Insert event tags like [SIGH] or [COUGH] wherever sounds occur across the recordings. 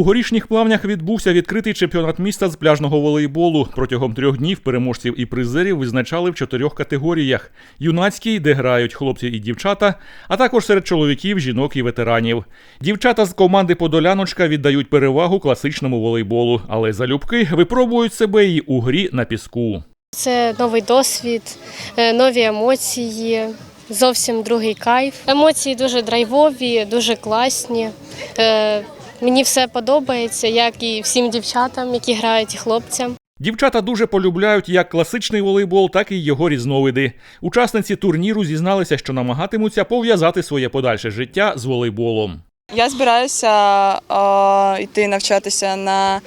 У горішніх плавнях відбувся відкритий чемпіонат міста з пляжного волейболу. Протягом трьох днів переможців і призерів визначали в чотирьох категоріях: юнацькій, де грають хлопці і дівчата, а також серед чоловіків, жінок і ветеранів. Дівчата з команди Подоляночка віддають перевагу класичному волейболу, але залюбки випробують себе і у грі на піску. Це новий досвід, е, нові емоції, зовсім другий кайф. Емоції дуже драйвові, дуже класні. Мені все подобається, як і всім дівчатам, які грають, і хлопцям. Дівчата дуже полюбляють як класичний волейбол, так і його різновиди. Учасниці турніру зізналися, що намагатимуться пов'язати своє подальше життя з волейболом. Я збираюся е, йти навчатися на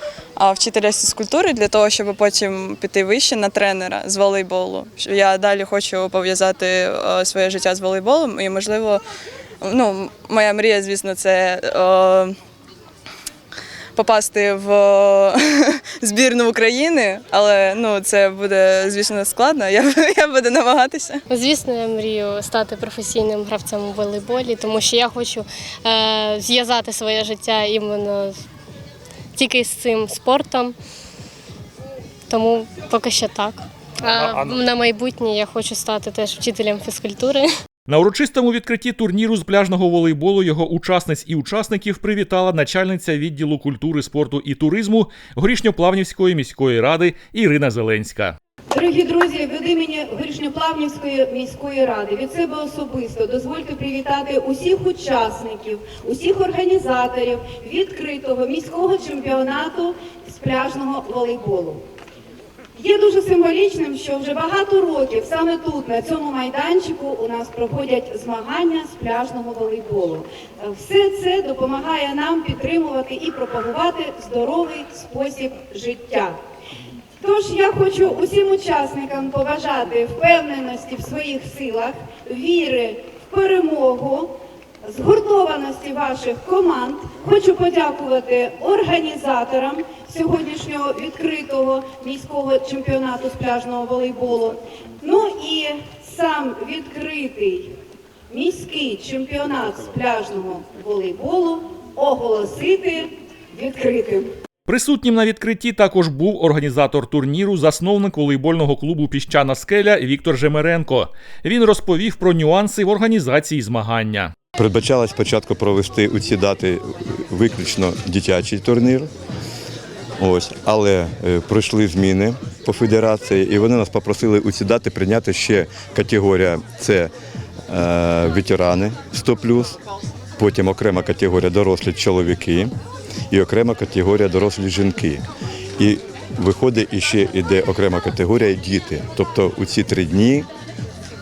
вчителя фізкультури для того, щоб потім піти вище на тренера з волейболу. Я далі хочу пов'язати своє життя з волейболом і, можливо, ну, моя мрія, звісно, це. Е, Попасти в [LAUGHS] збірну України, але ну це буде звісно складно. Я, [LAUGHS] я буду намагатися. Звісно, я мрію стати професійним гравцем у волейболі, тому що я хочу е, зв'язати своє життя іменно тільки з цим спортом. Тому поки що так. А на майбутнє я хочу стати теж вчителем фізкультури. На урочистому відкритті турніру з пляжного волейболу його учасниць і учасників привітала начальниця відділу культури, спорту і туризму Горішньоплавнівської міської ради Ірина Зеленська. Дорогі друзі, від імені Горішньоплавнівської міської ради від себе особисто дозвольте привітати усіх учасників, усіх організаторів відкритого міського чемпіонату з пляжного волейболу. Є дуже символічним, що вже багато років саме тут, на цьому майданчику, у нас проходять змагання з пляжного волейболу. Е, Все це допомагає нам підтримувати і пропагувати здоровий спосіб життя. Тож я хочу усім учасникам побажати впевненості в своїх силах, віри в перемогу, згуртованості ваших команд. Хочу подякувати організаторам сьогоднішнього відкритого міського чемпіонату з пляжного волейболу. Ну і сам відкритий міський чемпіонат з пляжного волейболу оголосити відкритим. Присутнім на відкритті також був організатор турніру, засновник волейбольного клубу Піщана скеля Віктор Жемеренко. Він розповів про нюанси в організації змагання. Передбачалось спочатку провести у ці дати виключно дитячий турнір. Ось, але е, пройшли зміни по федерації, і вони нас попросили у ці дати прийняти ще категорія це е, ветерани 100+, потім окрема категорія дорослі чоловіки і окрема категорія дорослі жінки. І виходить іще іде окрема категорія діти. Тобто у ці три дні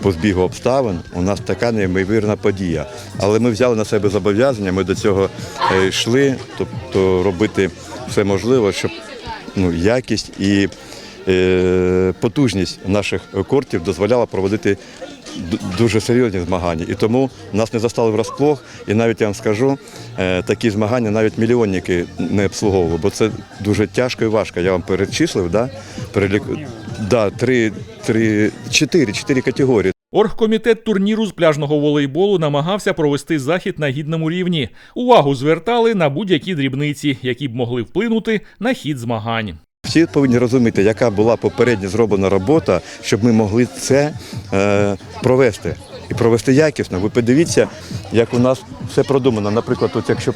по збігу обставин у нас така неймовірна подія. Але ми взяли на себе зобов'язання, ми до цього е, йшли, тобто робити все можливе, щоб ну, якість і е, потужність наших кортів дозволяла проводити дуже серйозні змагання. І тому нас не застали врасплох. І навіть я вам скажу, е, такі змагання навіть мільйонники не обслуговували, бо це дуже тяжко і важко. Я вам перечислив, да? Перелік... Да, три, три, чотири, чотири категорії. Оргкомітет турніру з пляжного волейболу намагався провести захід на гідному рівні. Увагу звертали на будь-які дрібниці, які б могли вплинути на хід змагань. Всі повинні розуміти, яка була попередня зроблена робота, щоб ми могли це е, провести і провести якісно. Ви подивіться, як у нас все продумано. Наприклад, от якщо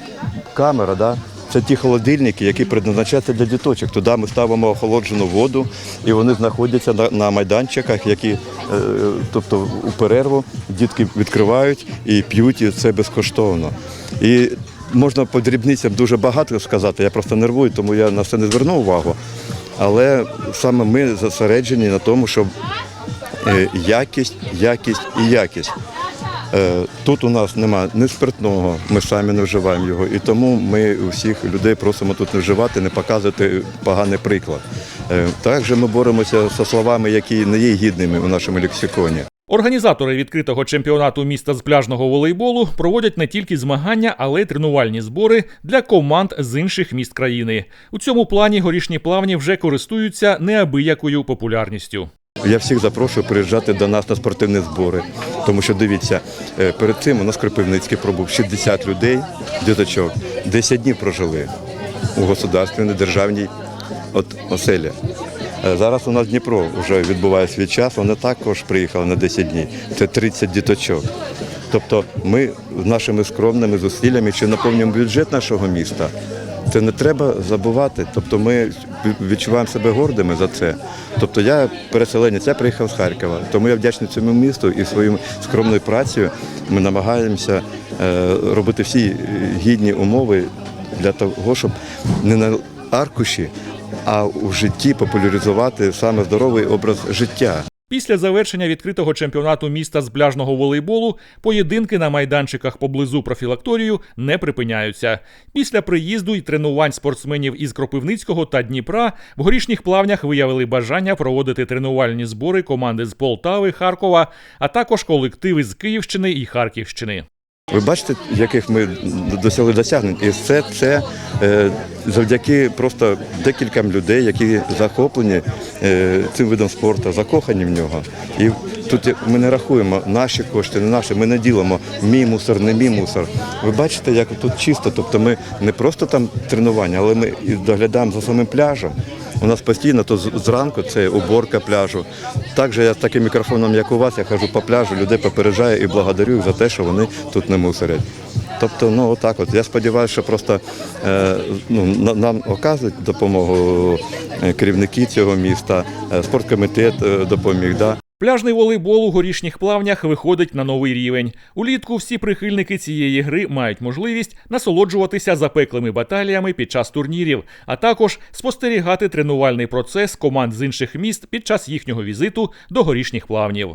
камера, да, це ті холодильники, які предназначаються для діточок. Туди ми ставимо охолоджену воду, і вони знаходяться на, на майданчиках, які, е, тобто у перерву дітки відкривають і п'ють, і це безкоштовно. І можна по дрібницям дуже багато сказати, я просто нервую, тому я на це не зверну увагу. Але саме ми зосереджені на тому, щоб е, якість, якість і якість. Е, Тут у нас немає ні спиртного, ми самі не вживаємо його, і тому ми усіх людей просимо тут не вживати, не показувати поганий приклад. Е, Також ми боремося зі словами, які не є гідними у нашому лексиконі. Організатори відкритого чемпіонату міста з пляжного волейболу проводять не тільки змагання, але й тренувальні збори для команд з інших міст країни. У цьому плані горішні плавні вже користуються неабиякою популярністю. Я всіх запрошую приїжджати до нас на спортивні збори, тому що дивіться, е, перед цим у нас Кропивницький пробув 60 людей, діточок, 10 днів прожили. у государственній державній оселі. Е, Зараз у нас Дніпро вже відбуває свій час, вони також приїхали на 10 днів. Це 30 діточок. Тобто ми з нашими скромними зусиллями, що наповнюємо бюджет нашого міста, це не треба забувати. Тобто ми відчуваємо себе гордими за це. Тобто я переселенець, я приїхав з Харкова, тому я вдячний цьому місту і своєю скромною працею ми намагаємося е, робити всі гідні умови для того, щоб не на аркуші, а у житті популяризувати саме здоровий образ життя. Після завершення відкритого чемпіонату міста з пляжного волейболу поєдинки на майданчиках поблизу профілакторію не припиняються. Після приїзду й тренувань спортсменів із Кропивницького та Дніпра в горішніх плавнях виявили бажання проводити тренувальні збори команди з Полтави, Харкова, а також колективи з Київщини і Харківщини. Ви бачите, яких ми досягли досягнень, і все це е, завдяки просто декільком людей, які захоплені е, цим видом спорту, закохані в нього. І тут ми не рахуємо наші кошти, не наші. Ми не ділимо мій мусор, не мій мусор. Ви бачите, як тут чисто. Тобто ми не просто там тренування, але ми і доглядаємо за самим пляжем. У нас постійно то зранку це уборка пляжу. Також я з таким мікрофоном, як у вас, я хожу по пляжу, людей попереджаю і благодарю їх за те, що вони тут не мусорять. Тобто, ну отак от. Я сподіваюся, що просто е, ну, нам оказують допомогу е, керівники цього міста, е, спорткомітет е, допоміг. Да? Пляжний волейбол у горішніх плавнях виходить на новий рівень. Улітку всі прихильники цієї гри мають можливість насолоджуватися запеклими баталіями під час турнірів, а також спостерігати тренувальний процес команд з інших міст під час їхнього візиту до горішніх плавнів.